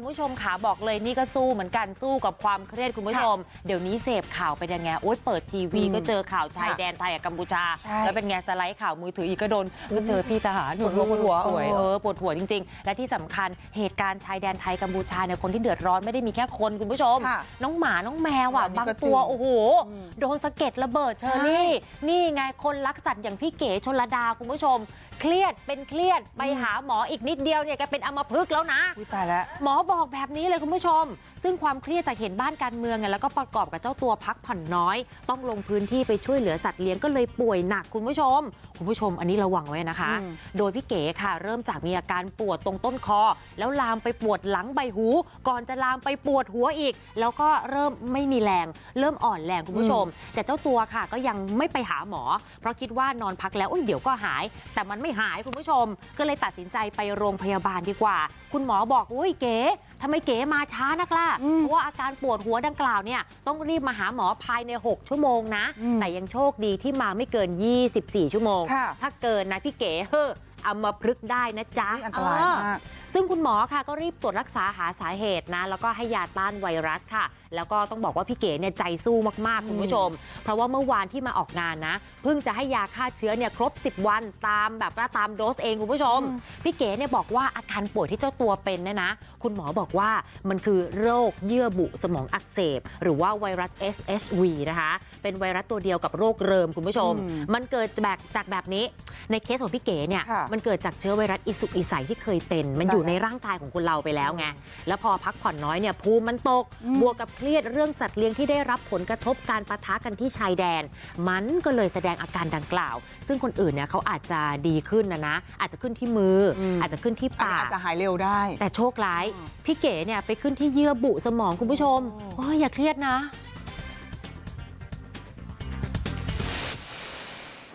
คุณผู้ชมขาบอกเลยนี่ก็สู้เหมือนกันสู้กับความเครียดคุณผู้ชม เดี๋ยวนี้เสพข่าวไปยังไงโอ๊ยเปิดทีวีอืมก็เจอข่าวชายค่ะแดนไทยกับกัมพูชาใช่แล้วเป็นไงสไลด์ข่าวมือถืออีกก็โดนก็เจอพี่ทหารปวดหัวปวดหัวป่วยเออเออปวดหัวจริง ๆ และที่สำคัญเหตุการณ์ชายแดนไทยกัมพูชาเนี่ยคนที่เดือดร้อนไม่ได้มีแค่คนคุณผู้ชมค่ะน้องหมาน้องแมวอะอันนี้บางก็จริงตัวโอ้โหอืมโดนสะเก็ดระเบิดเชอรี่นี่ไงคนรักสัตว์อย่างพี่เก๋ชนระดาคุณผู้ชม เครียดเป็นเครียดไปหาหมออีกนิดเดียวเนี่ยแกเป็นอัมพฤกษ์แล้วนะอุ๊ยตายแล้วหมอบอกแบบนี้เลยคุณผู้ชม ซึ่งความเครียดจากเห็นบ้านการเมืองไงแล้วก็ประกอบกับเจ้าตัวพักผ่อนน้อย ต้องลงพื้นที่ไปช่วยเหลือสัตว์เลี้ยงก็เลยป่วยหนักคุณผู้ชม คุณผู้ชมอันนี้ระวังไว้นะคะอืมโดยพี่เก๋ค่ะ เริ่มจากมีอาการปวดตรงต้นคอ แล้วลามไปปวดหลังใบหู ก่อนจะลามไปปวดหัวอีก แล้วก็เริ่มไม่มีแรง เริ่มอ่อนแรงคุณผู้ชม แต่เจ้าตัวค่ะก็ยังไม่ไปหาหมอ เพราะคิดว่านอนพักแล้วอุ๊ยเดี๋ยวก็หาย แต่มันไม่หายคุณผู้ชม ก็เลยตัดสินใจไปโรงพยาบาลดีกว่า คุณหมอบอกอุ้ยเก๋ทำไมเก๋มาช้านักล่ะอืมเพราะว่าอาการปวดหัวดังกล่าวเนี่ยต้องรีบมาหาหมอภายใน 6 ชั่วโมงนะอืมแต่ยังโชคดีที่มาไม่เกิน 24 ชั่วโมงค่ะถ้าเกินนะพี่เก๋เฮ้อเอามาพลึกษ์ได้นะจ๊ะอันตรายเออมากซึ่งคุณหมอค่ะก็รีบตรวจรักษาหาสาเหตุนะแล้วก็ให้ยาต้านไวรัสค่ะ แล้วก็ต้องบอกว่าพี่เก๋เนี่ยใจสู้มากๆ คุณผู้ชม เพราะว่าเมื่อวานที่มาออกงานนะ เพิ่งจะให้ยาฆ่าเชื้อเนี่ยครบ 10 วันตามแบบว่าตามโดสเองคุณผู้ชม พี่เก๋เนี่ยบอกว่าอาการป่วยที่เจ้าตัวเป็นเนี่ยนะ คุณหมอบอกว่ามันคือโรคเยื่อบุสมองอักเสบ หรือว่าไวรัส SHV นะคะ เป็นไวรัสตัวเดียวกับโรคเริมคุณผู้ชมอืมมันเกิดแบบจากแบบนี้ในเคสของพี่เก๋เนี่ยค่ะมันเกิดจากเชื้อไวรัสอิสุกอิใสที่เคยเป็นมันอยู่ในร่างกายของคนเราไปแล้วไงแล้วพอพักผ่อนน้อยเนี่ยภูมิมันตกอืมบวกกับเครียดเรื่องสัตว์เลี้ยงที่ได้รับผลกระทบการปะทะกันที่ชายแดน มันก็เลยแสดงอาการดังกล่าว ซึ่งคนอื่นเนี่ยเขาอาจจะดีขึ้นนะนะ อาจจะขึ้นที่มืออมอาจจะขึ้นที่อันนี้ปาอากจจะหายเร็วได้ แต่โชคร้ายพี่เก๋เนี่ยไปขึ้นที่เยื่อบุสมองคุณผู้ชมโอ้โอ้ยอย่าเครียดนะ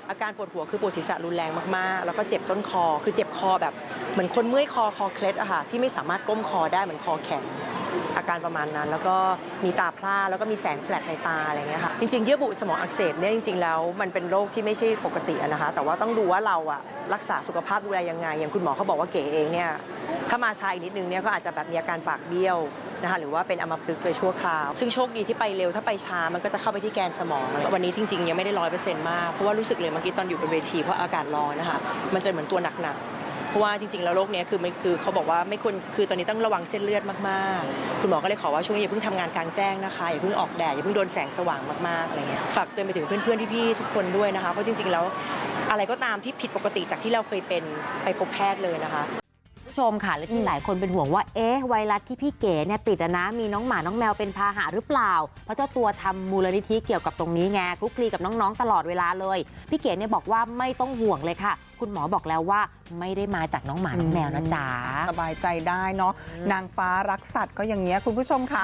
อาการปวดหัวคือปวดศีรษะรุนแรงมากๆ แล้วก็เจ็บต้นคอ คือเจ็บคอแบบเหมือนคนเมื่อยคอคอเคล็ดอะค่ะที่ไม่สามารถก้มคอได้เหมือนคอแข็งอาการประมาณนั้น แล้วก็มีตาพร่าแล้วก็มีแสงแฟลชในตาอะไรเงี้ยค่ะจริงๆ เยื่อบุสมองอักเสบเนี่ยจริงๆแล้วมันเป็นโรคที่ไม่ใช่ปกตินะคะ แต่ว่าต้องดูว่าเราอะรักษาสุขภาพดูแลยังไง อย่างคุณหมอเขาบอกว่าเก๋เองเนี่ย ถ้ามาช้าอีกนิดนึงเนี่ยก็อาจจะแบบมีอาการปากเบี้ยวนะคะหรือว่าเป็นอัมพฤกษ์โดยชั่วคราว ซึ่งโชคดีที่ไปเร็วถ้าไปช้ามันก็จะเข้าไปที่แกนสมองวันนี้จริงๆยังไม่ได้ร้อยเปอร์เซ็นต์มาก เพราะว่ารู้สึกเลยเมื่อกี้ตอนอยู่บนเวทีเพราะอากาศร้อนนะคะมันจะเหมือนตัวหนักๆเพราะว่าจริงๆ แล้วโรคเนี้ยคือไม่คือเขาบอกว่าไม่ควรคือตอนนี้ต้องระวังเส้นเลือดมากๆ คุณหมอก็เลยขอว่าช่วงนี้อย่าเพิ่งทำงานกลางแจ้งนะคะอย่าเพิ่งออกแดดอย่าเพิ่งโดนแสงสว่างมากๆอะไรเงี้ยฝากเตือนไปถึงเพื่อนๆพี่ๆทุกคนด้วยนะคะเพราะจริง ๆ แล้วอะไรก็ตามที่ผิดปกติจากที่เราเคยเป็นไปพบแพทย์เลยนะคะ ผู้ชมค่ะและที่หลายคนเป็นห่วงว่าเอ๊ะไวรัสที่พี่เก๋เนี่ยติดอะนะมีน้องหมาน้องแมวเป็นพาหะหรือเปล่า เพราะเจ้าตัวทำมูลนิธิเกี่ยวกับตรงนี้ไงคลุกคลีกับน้องๆตลอดเวลาเลย พี่เก๋เนี่ยบอกว่าไม่ต้องห่วงเลยค่ะ คุณหมอบอกแล้วว่าไม่ได้มาจากน้องหมาน้องแมวนะจ๊ะ สบายใจได้เนาะนางฟ้ารักสัตว์ก็อย่างเงี้ยคุณผู้ชมค่ะ